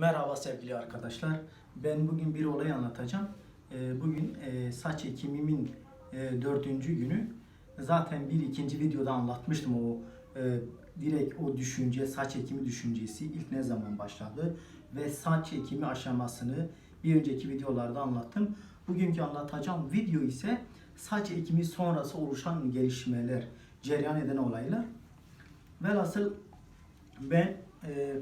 Merhaba sevgili arkadaşlar. Ben bugün bir olay anlatacağım. Ee, Bugün e, saç ekimimin e, dördüncü günü. Zaten bir ikinci videoda anlatmıştım o e, direkt o düşünce, saç ekimi düşüncesi ilk ne zaman başladı ve saç ekimi aşamasını bir önceki videolarda anlattım. Bugünkü anlatacağım video ise saç ekimi sonrası oluşan gelişmeler, cereyan eden olaylar. Velhasıl ben e,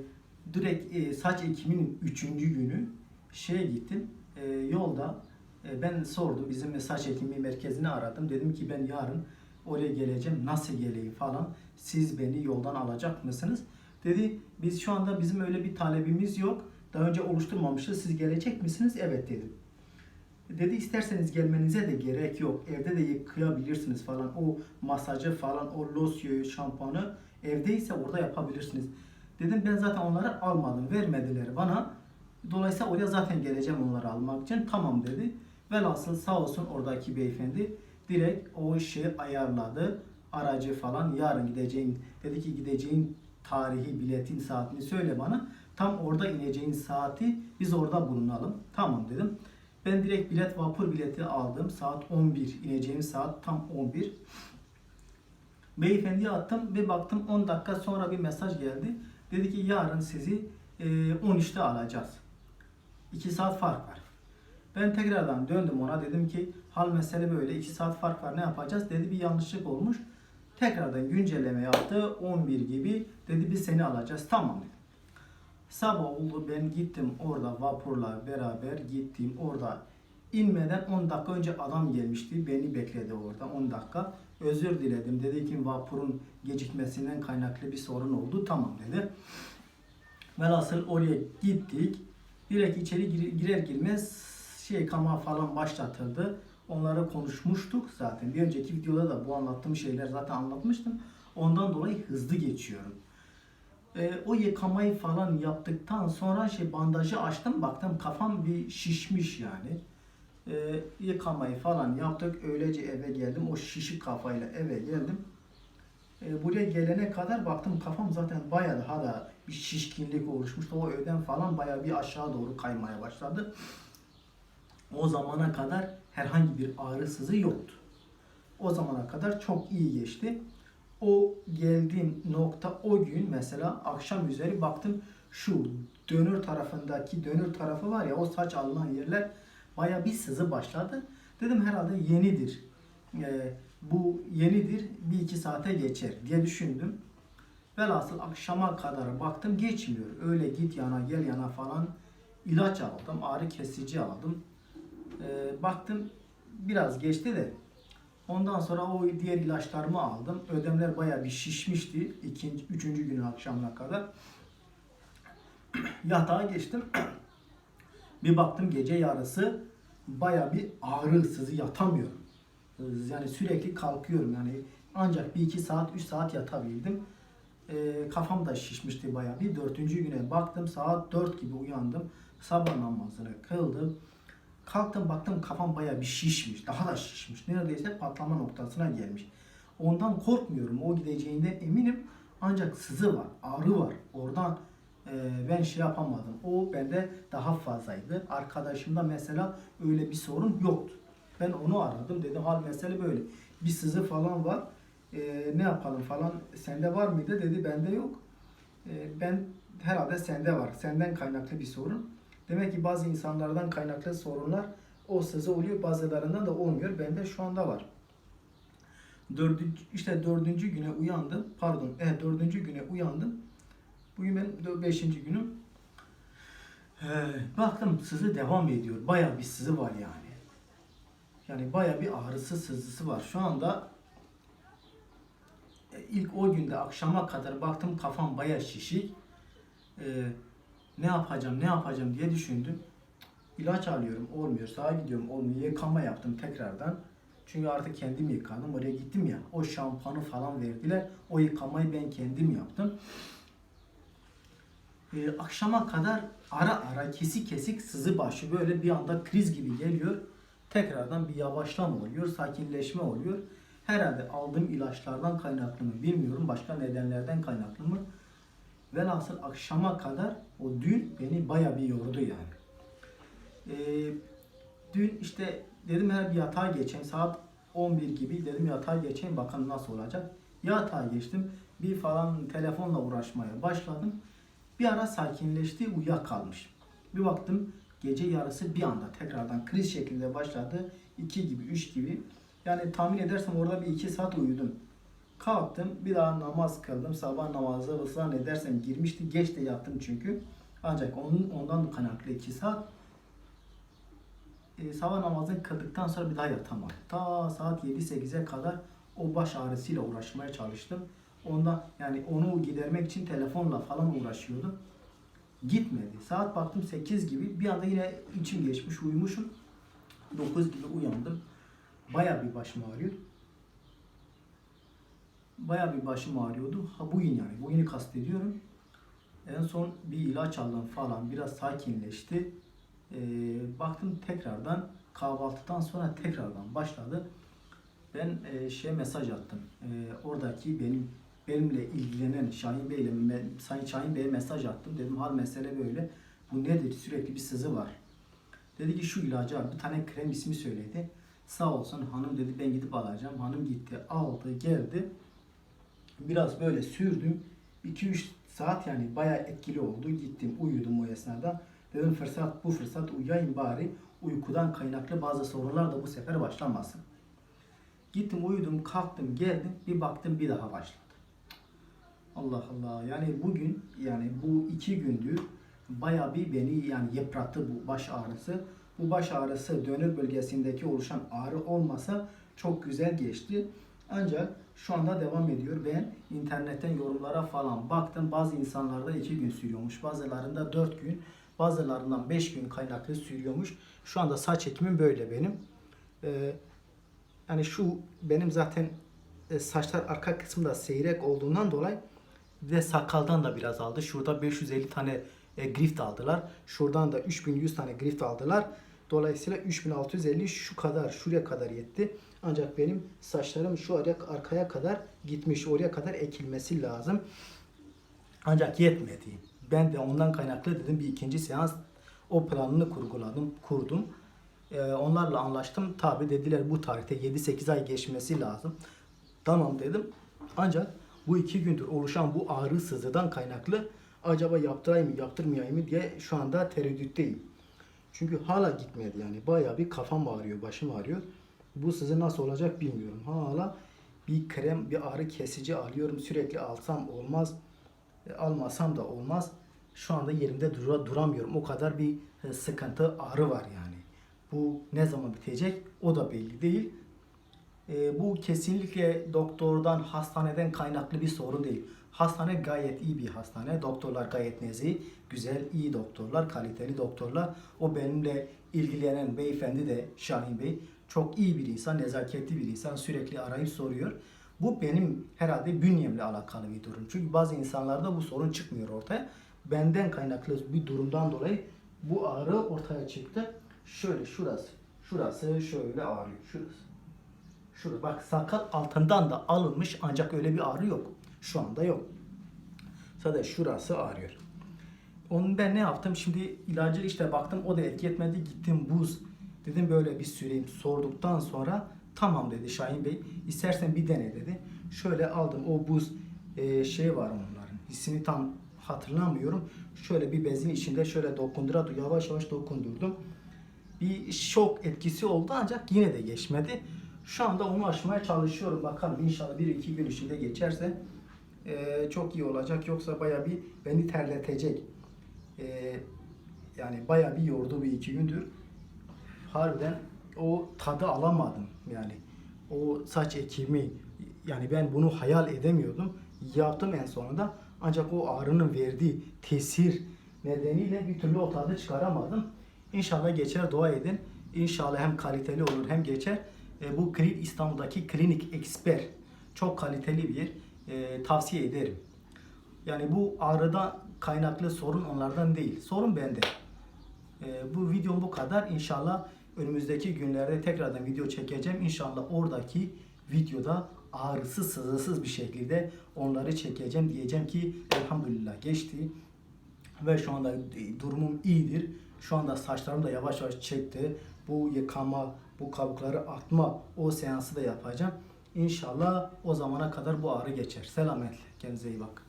direkt e, saç ekiminin üçüncü günü şeye gittim. E, yolda e, ben sordum bizim saç ekimi merkezini aradım. Dedim ki ben yarın oraya geleceğim. Nasıl geleyim falan. Siz beni yoldan alacak mısınız? Dedi biz şu anda bizim öyle bir talebimiz yok. Daha önce oluşturmamışız. Siz gelecek misiniz? Evet dedim. Dedi isterseniz gelmenize de gerek yok. Evde de yıkayabilirsiniz falan. O masajı falan, o losyoyu, şampuanı evdeyse orada yapabilirsiniz. Dedim ben zaten onları almadım. Vermediler bana. Dolayısıyla oraya zaten geleceğim onları almak için. Tamam dedi. Velhasıl sağ olsun oradaki beyefendi direkt o işi ayarladı. Aracı falan yarın gideceğin dedi ki gideceğin tarihi biletin saatini söyle bana. Tam orada ineceğin saati biz orada bulunalım. Tamam dedim. Ben direkt bilet vapur bileti aldım. Saat 11 ineceğim saat tam 11. Beyefendiye attım ve baktım 10 dakika sonra bir mesaj geldi. Dedi ki yarın sizi e, 13'te alacağız. 2 saat fark var. Ben tekrardan döndüm ona dedim ki hal mesele böyle 2 saat fark var ne yapacağız? Dedi bir yanlışlık olmuş. Tekrardan güncelleme yaptı 11 gibi dedi biz seni alacağız. Tamam dedim. Sabah oldu ben gittim orada vapurla beraber gittim orada inmeden 10 dakika önce adam gelmişti beni bekledi orada 10 dakika. Özür diledim dedi ki vapurun gecikmesinden kaynaklı bir sorun oldu tamam dedi. Velhasıl oraya gittik. Direkt içeri gir- girer girmez şey kama falan başlatıldı. Onları konuşmuştuk zaten. Bir önceki videoda da bu anlattığım şeyler zaten anlatmıştım. Ondan dolayı hızlı geçiyorum. E, o yıkamayı falan yaptıktan sonra şey bandajı açtım baktım kafam bir şişmiş yani. E, yıkamayı falan yaptık. Öylece eve geldim. O şişik kafayla eve geldim. E, buraya gelene kadar baktım kafam zaten bayağı daha da bir şişkinlik oluşmuştu. O ödem falan bayağı bir aşağı doğru kaymaya başladı. O zamana kadar herhangi bir ağrı sızı yoktu. O zamana kadar çok iyi geçti o geldiğim nokta o gün mesela akşam üzeri baktım şu dönür tarafındaki dönür tarafı var ya o saç alınan yerler baya bir sızı başladı. Dedim herhalde yenidir. Ee, bu yenidir bir iki saate geçer diye düşündüm. Velhasıl akşama kadar baktım geçmiyor. Öyle git yana gel yana falan ilaç aldım. Ağrı kesici aldım. Ee, baktım biraz geçti de Ondan sonra o diğer ilaçlarımı aldım. Ödemler bayağı bir şişmişti. ikinci, üçüncü günü akşamına kadar. Yatağa geçtim. bir baktım gece yarısı bayağı bir ağrı sızı yatamıyorum. Yani sürekli kalkıyorum yani ancak bir iki saat, üç saat yatabildim. Ee, kafam da şişmişti bayağı bir. Dördüncü güne baktım saat dört gibi uyandım. Sabah namazını kıldım. Kalktım baktım kafam baya bir şişmiş. Daha da şişmiş. Neredeyse patlama noktasına gelmiş. Ondan korkmuyorum. O gideceğinden eminim. Ancak sızı var, ağrı var. Oradan e, ben şey yapamadım. O bende daha fazlaydı. Arkadaşımda mesela öyle bir sorun yoktu. Ben onu aradım. Dedim hal mesele böyle. Bir sızı falan var. E, ne yapalım falan. Sende var mıydı? Dedi bende yok. E, ben herhalde sende var. Senden kaynaklı bir sorun. Demek ki bazı insanlardan kaynaklı sorunlar o sızı oluyor, bazılarından da olmuyor. Bende şu anda var. Dördüncü, işte dördüncü güne uyandım. Pardon, evet dördüncü güne uyandım. Bugün benim beşinci günüm. Ee, baktım sızı devam ediyor. Bayağı bir sızı var yani. Yani bayağı bir ağrısı sızısı var. Şu anda e, ilk o günde akşama kadar baktım kafam bayağı şişik. Ee, ne yapacağım, ne yapacağım diye düşündüm. İlaç alıyorum, olmuyor. Sağa gidiyorum, olmuyor. Yıkama yaptım tekrardan. Çünkü artık kendim yıkadım. Oraya gittim ya. O şampuanı falan verdiler. O yıkamayı ben kendim yaptım. Ee, akşama kadar ara ara kesik kesik sızı başı böyle bir anda kriz gibi geliyor. Tekrardan bir yavaşlama oluyor, sakinleşme oluyor. Herhalde aldığım ilaçlardan kaynaklı mı bilmiyorum. Başka nedenlerden kaynaklı mı? Velhasıl akşama kadar o dün beni baya bir yordu yani. Ee, dün işte dedim her bir yatağa geçeyim saat 11 gibi dedim yatağa geçeyim bakalım nasıl olacak. Yatağa geçtim bir falan telefonla uğraşmaya başladım. Bir ara sakinleşti uyuyakalmış. Bir baktım gece yarısı bir anda tekrardan kriz şeklinde başladı. 2 gibi 3 gibi. Yani tahmin edersem orada bir 2 saat uyudum. Kalktım bir daha namaz kıldım. Sabah namazı ısrar edersem girmişti. Geç de yattım çünkü. Ancak onun, ondan kaynaklı 2 saat e, sabah namazını kıldıktan sonra bir daha yatamadım. Ta saat 7-8'e kadar o baş ağrısıyla uğraşmaya çalıştım. Onda yani onu gidermek için telefonla falan uğraşıyordum. Gitmedi. Saat baktım 8 gibi bir anda yine içim geçmiş uyumuşum. 9 gibi uyandım. Baya bir başım ağrıyor. Baya bir başım ağrıyordu. Ha bugün yani. Bugünü kastediyorum. En son bir ilaç aldım falan. Biraz sakinleşti. Ee, baktım tekrardan kahvaltıdan sonra tekrardan başladı. Ben e, şey mesaj attım. E, oradaki benim benimle ilgilenen Şahin Bey'le Sayın Şahin Bey'e mesaj attım. Dedim hal mesele böyle. Bu nedir? Sürekli bir sızı var. Dedi ki şu ilacı al. Bir tane krem ismi söyledi. Sağ olsun hanım dedi ben gidip alacağım. Hanım gitti aldı geldi. Biraz böyle sürdüm. 2-3 saat yani bayağı etkili oldu. Gittim uyudum o esnada. Dedim fırsat bu fırsat uyuyayım bari. Uykudan kaynaklı bazı sorunlar da bu sefer başlamasın. Gittim uyudum kalktım geldim bir baktım bir daha başladı. Allah Allah yani bugün yani bu iki gündür baya bir beni yani yıprattı bu baş ağrısı. Bu baş ağrısı dönür bölgesindeki oluşan ağrı olmasa çok güzel geçti. Ancak şu anda devam ediyor. Ben internetten yorumlara falan baktım. Bazı insanlarda iki gün sürüyormuş. Bazılarında dört gün. Bazılarından beş gün kaynaklı sürüyormuş. Şu anda saç ekimim böyle benim. Ee, yani şu benim zaten e, saçlar arka kısımda seyrek olduğundan dolayı ve sakaldan da biraz aldı. Şurada 550 tane e, grift aldılar. Şuradan da 3100 tane grift aldılar. Dolayısıyla 3650 şu kadar şuraya kadar yetti. Ancak benim saçlarım şu araya, arkaya kadar gitmiş. Oraya kadar ekilmesi lazım. Ancak yetmedi. Ben de ondan kaynaklı dedim bir ikinci seans o planını kurguladım, kurdum. Ee, onlarla anlaştım. Tabi dediler bu tarihte 7-8 ay geçmesi lazım. Tamam dedim. Ancak bu iki gündür oluşan bu ağrı sızıdan kaynaklı acaba yaptırayım mı yaptırmayayım mı diye şu anda tereddütteyim. Çünkü hala gitmedi yani. Bayağı bir kafam ağrıyor, başım ağrıyor. Bu sızı nasıl olacak bilmiyorum. Hala bir krem, bir ağrı kesici alıyorum. Sürekli alsam olmaz. E, almasam da olmaz. Şu anda yerimde dura, duramıyorum. O kadar bir e, sıkıntı, ağrı var yani. Bu ne zaman bitecek o da belli değil. E, bu kesinlikle doktordan, hastaneden kaynaklı bir sorun değil. Hastane gayet iyi bir hastane. Doktorlar gayet nezih, güzel, iyi doktorlar, kaliteli doktorlar. O benimle ilgilenen beyefendi de Şahin Bey çok iyi bir insan, nezaketli bir insan. Sürekli arayıp soruyor. Bu benim herhalde bünyemle alakalı bir durum. Çünkü bazı insanlarda bu sorun çıkmıyor ortaya. Benden kaynaklı bir durumdan dolayı bu ağrı ortaya çıktı. Şöyle şurası, şurası şöyle ağrıyor. Şurası. Şurada bak sakal altından da alınmış ancak öyle bir ağrı yok. Şu anda yok. Sadece şurası ağrıyor. Onun ben ne yaptım? Şimdi ilacı işte baktım o da etki etmedi. Gittim buz. Dedim böyle bir süreyim. Sorduktan sonra tamam dedi Şahin Bey. İstersen bir dene dedi. Şöyle aldım o buz e, şey var onların. Hissini tam hatırlamıyorum. Şöyle bir bezin içinde şöyle dokundura yavaş yavaş dokundurdum. Bir şok etkisi oldu ancak yine de geçmedi. Şu anda onu aşmaya çalışıyorum. Bakalım inşallah bir iki gün içinde geçerse e, çok iyi olacak. Yoksa baya bir beni terletecek. E, yani baya bir yordu bir iki gündür. Harbiden o tadı alamadım yani. O saç ekimi yani ben bunu hayal edemiyordum. Yaptım en sonunda. Ancak o ağrının verdiği tesir nedeniyle bir türlü o tadı çıkaramadım. İnşallah geçer dua edin. İnşallah hem kaliteli olur hem geçer. E, bu İstanbul'daki klinik eksper çok kaliteli bir. E, tavsiye ederim. Yani bu ağrıda kaynaklı sorun onlardan değil. Sorun bende. E, bu videom bu kadar. İnşallah önümüzdeki günlerde tekrardan video çekeceğim. İnşallah oradaki videoda ağrısız, sızısız bir şekilde onları çekeceğim. Diyeceğim ki elhamdülillah geçti ve şu anda e, durumum iyidir. Şu anda saçlarım da yavaş yavaş çekti. Bu yıkama, bu kabukları atma o seansı da yapacağım. İnşallah o zamana kadar bu ağrı geçer. Selametle. Kendinize iyi bakın.